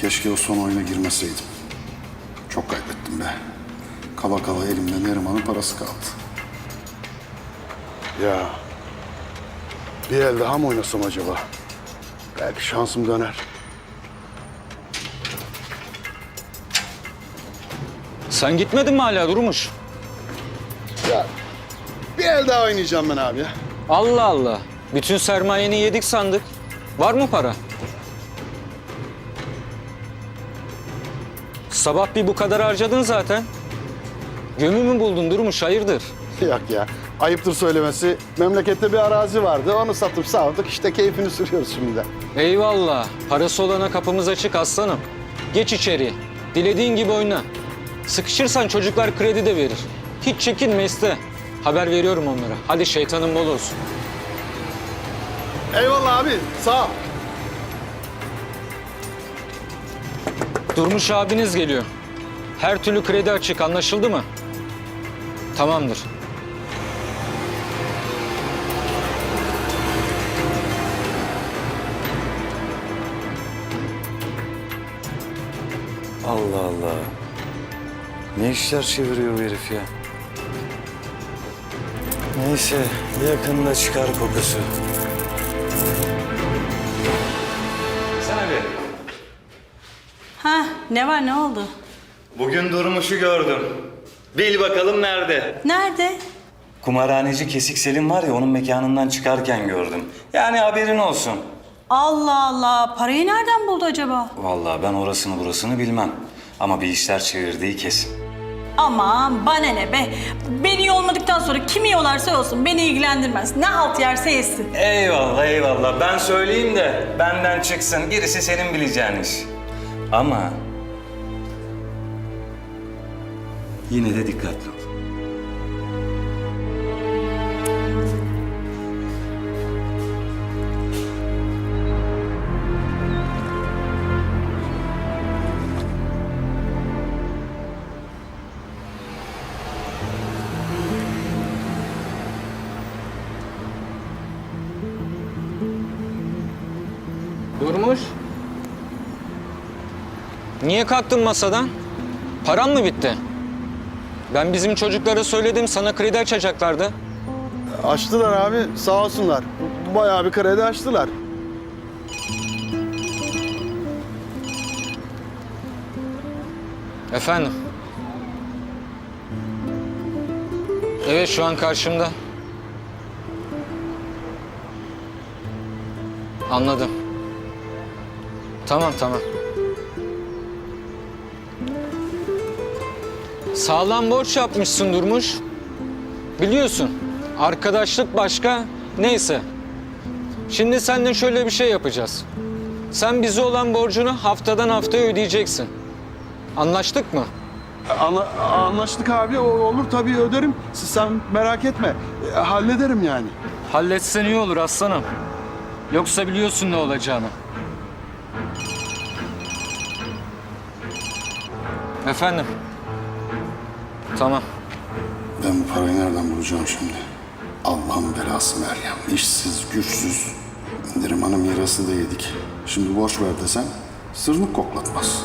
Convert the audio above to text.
Keşke o son oyuna girmeseydim. Çok kaybettim be. Kala kala elimde Neriman'ın parası kaldı. Ya bir el daha mı oynasam acaba? Belki şansım döner. Sen gitmedin mi hala Durmuş? Ya bir el daha oynayacağım ben abi ya. Allah Allah. Bütün sermayeni yedik sandık. Var mı para? Sabah bir bu kadar harcadın zaten. Gömü mü buldun Durmuş hayırdır? Yok ya. Ayıptır söylemesi. Memlekette bir arazi vardı. Onu satıp savdık. İşte keyfini sürüyoruz şimdi de. Eyvallah. Parası olana kapımız açık aslanım. Geç içeri. Dilediğin gibi oyna. Sıkışırsan çocuklar kredi de verir. Hiç çekinme iste. Haber veriyorum onlara. Hadi şeytanın bol olsun. Eyvallah abi. Sağ ol. Durmuş abiniz geliyor. Her türlü kredi açık anlaşıldı mı? Tamamdır. Allah Allah. Ne işler çeviriyor bu herif ya? Neyse yakında çıkar kokusu. Ne var ne oldu? Bugün Durmuş'u gördüm. Bil bakalım nerede? Nerede? Kumarhaneci Kesik Selim var ya onun mekanından çıkarken gördüm. Yani haberin olsun. Allah Allah parayı nereden buldu acaba? Vallahi ben orasını burasını bilmem. Ama bir işler çevirdiği kesin. Aman bana ne be. Beni yolmadıktan sonra kimi yolarsa olsun beni ilgilendirmez. Ne halt yerse yesin. Eyvallah eyvallah. Ben söyleyeyim de benden çıksın. Gerisi senin bileceğin iş. Ama yine de dikkatli ol. Niye kalktın masadan? Paran mı bitti? Ben bizim çocuklara söyledim sana kredi açacaklardı. Açtılar abi. Sağ olsunlar. Bayağı bir kredi açtılar. Efendim? Evet şu an karşımda. Anladım. Tamam tamam. Sağlam borç yapmışsın Durmuş. Biliyorsun arkadaşlık başka neyse. Şimdi seninle şöyle bir şey yapacağız. Sen bize olan borcunu haftadan haftaya ödeyeceksin. Anlaştık mı? Anla- anlaştık abi. O, olur tabii öderim. Sen merak etme. E, hallederim yani. Halletsen iyi olur aslanım. Yoksa biliyorsun ne olacağını. Efendim? Tamam. Ben bu parayı nereden bulacağım şimdi? Allah'ın belası Meryem. İşsiz, güçsüz. Neriman'ın mirasını da yedik. Şimdi borç ver desem sırnık koklatmaz.